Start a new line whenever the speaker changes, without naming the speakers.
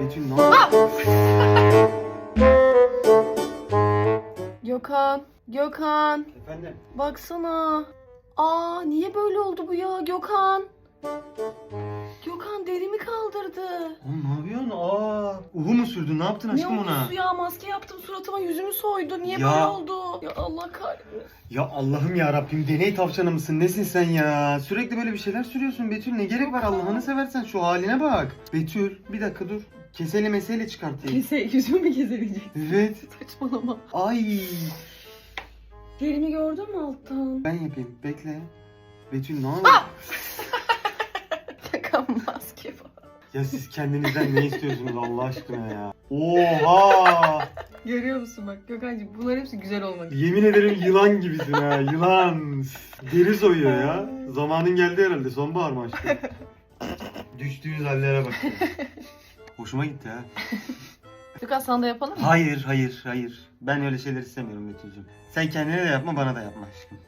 Betül ne?
Gökhan, Gökhan.
Efendim?
Baksana. Aa niye böyle oldu bu ya Gökhan? Gökhan derimi kaldırdı.
Oğlum ne yapıyorsun? Aa, uhu mu sürdün? Ne yaptın
Ne
aşkım ona?
oldu ya maske yaptım suratıma yüzümü soydu. Niye
Ya.
böyle oldu? Ya Allah kahretsin.
Ya Allah'ım ya Rabbim deney tavşanı mısın? Nesin sen ya? Sürekli böyle bir şeyler sürüyorsun Betül. Ne gerek var Allah'ını seversen şu haline bak. Betül bir dakika dur. Keseli mesele çıkartayım.
Kese, yüzümü mü keseleyecek?
Evet.
Saçmalama.
Ay.
Derimi gördün mü alttan?
Ben yapayım. Bekle. Betül ne olur?
Gökhan maske var.
Ya siz kendinizden ne istiyorsunuz Allah aşkına ya? Oha!
Görüyor musun bak Gökhan'cığım bunlar hepsi güzel olmak için.
Yemin ederim yılan gibisin ha. Yılan. Deri soyuyor ya. Zamanın geldi herhalde. Sonbahar mı aşkım? Düştüğünüz hallere bak. Hoşuma gitti ha.
Gökhan sana da yapalım mı?
Hayır, hayır, hayır. Ben öyle şeyler istemiyorum Betül'cüğüm. Sen kendine de yapma, bana da yapma aşkım.